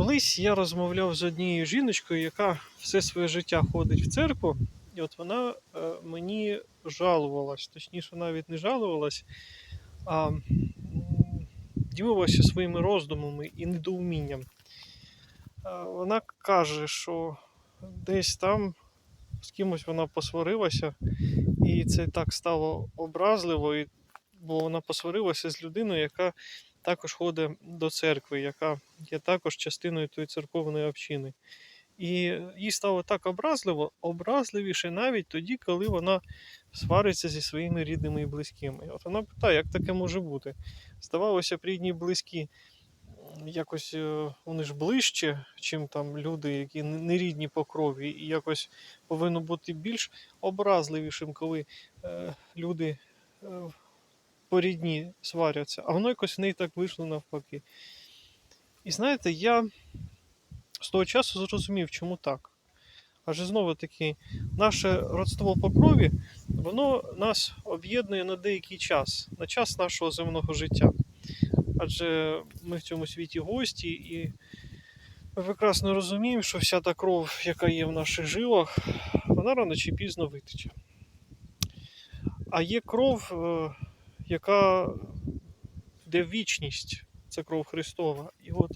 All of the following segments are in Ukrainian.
Колись я розмовляв з однією жіночкою, яка все своє життя ходить в церкву, і от вона е, мені жалувалась, точніше, навіть не жалувалась, а ділилася своїми роздумами і недоумінням. Е, Вона каже, що десь там з кимось вона посварилася, і це так стало образливо, бо вона посварилася з людиною, яка також ходить до церкви, яка є також частиною тої церковної общини. І їй стало так образливо, образливіше навіть тоді, коли вона свариться зі своїми рідними і близькими. От вона питає, як таке може бути? Здавалося б, рідні близькі якось е, вони ж ближче, чим там люди, які не рідні по крові, і якось повинно бути більш образливішим, коли е, люди е, по рідні сваряться, а воно якось в неї так вийшло навпаки. І знаєте, я з того часу зрозумів, чому так. Адже знову таки, наше родство по крові, воно нас об'єднує на деякий час, на час нашого земного життя. Адже ми в цьому світі гості, і ми прекрасно розуміємо, що вся та кров, яка є в наших жилах, вона рано чи пізно витече. А є кров, е, яка йде в вічність, це кров Христова. І от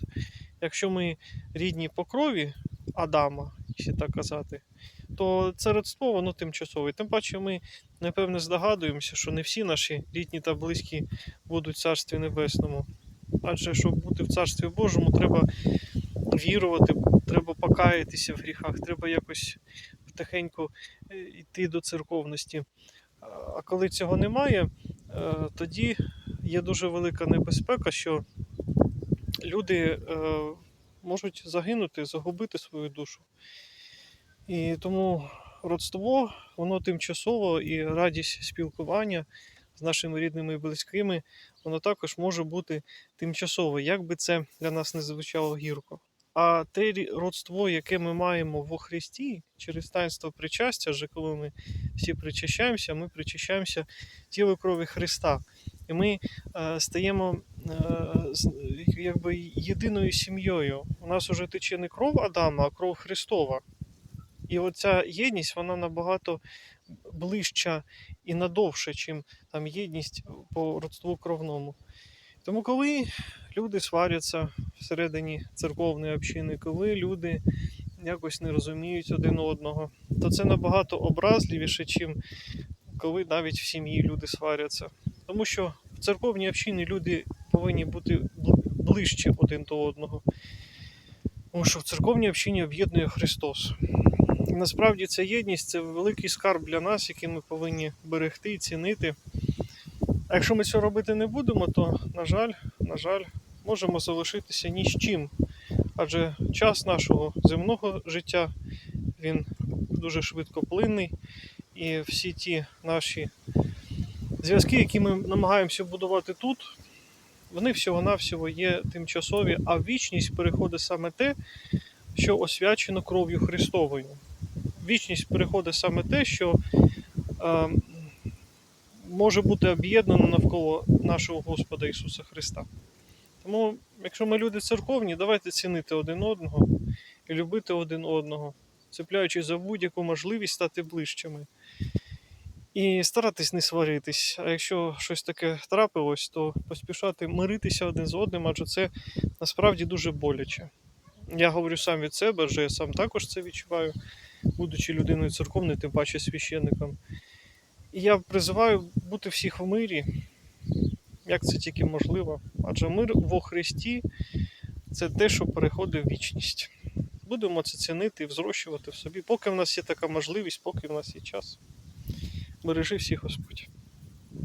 якщо ми рідні по крові Адама, якщо так казати, то це родство воно тимчасове. Тим паче ми, напевне, здогадуємося, що не всі наші рідні та близькі будуть в Царстві Небесному. Адже щоб бути в Царстві Божому, треба вірувати, треба покаятися в гріхах, треба якось потихеньку е, йти до церковності. А- коли цього немає, тоді є дуже велика небезпека, що люди е, можуть загинути, загубити свою душу. І тому родство, воно тимчасово і радість спілкування з нашими рідними і близькими, воно також може бути тимчасове, як би це для нас не звучало гірко. А те родство, яке ми маємо во Христі через таїнство причастя, вже коли ми всі причащаємося, ми причащаємося тілу крові Христа. І ми е, стаємо е, якби єдиною сім'єю. У нас уже тече не кров Адама, а кров Христова. І оця єдність, вона набагато ближча і надовша, чим там єдність по родству кровному. Тому, коли люди сваряться всередині церковної общини, коли люди якось не розуміють один одного, то це набагато образливіше, чим коли навіть в сім'ї люди сваряться. Тому що в церковній общині люди повинні бути ближче один до одного. Тому що в церковній общині об'єднує Христос. І насправді ця єдність це великий скарб для нас, який ми повинні берегти і цінити. А якщо ми цього робити не будемо, то, на жаль, на жаль, можемо залишитися ні з чим. Адже час нашого земного життя він дуже швидко плинний, і всі ті наші зв'язки, які ми намагаємося будувати тут, вони всього-навсього є тимчасові, а вічність переходить саме те, що освячено кров'ю Христовою. Вічність переходить саме те, що е, може бути об'єднано навколо нашого Господа Ісуса Христа. Тому, якщо ми люди церковні, давайте цінити один одного і любити один одного, цепляючись за будь-яку можливість стати ближчими. І старатись не сваритись. А якщо щось таке трапилось, то поспішати миритися один з одним, адже це насправді дуже боляче. Я говорю сам від себе, адже я сам також це відчуваю, будучи людиною церковною, тим паче священником. І я призиваю бути всіх в мирі, як це тільки можливо. Адже мир во Христі це те, що переходить в вічність. Будемо це цінити і взрощувати в собі, поки в нас є така можливість, поки в нас є час. Бережи всіх Господь.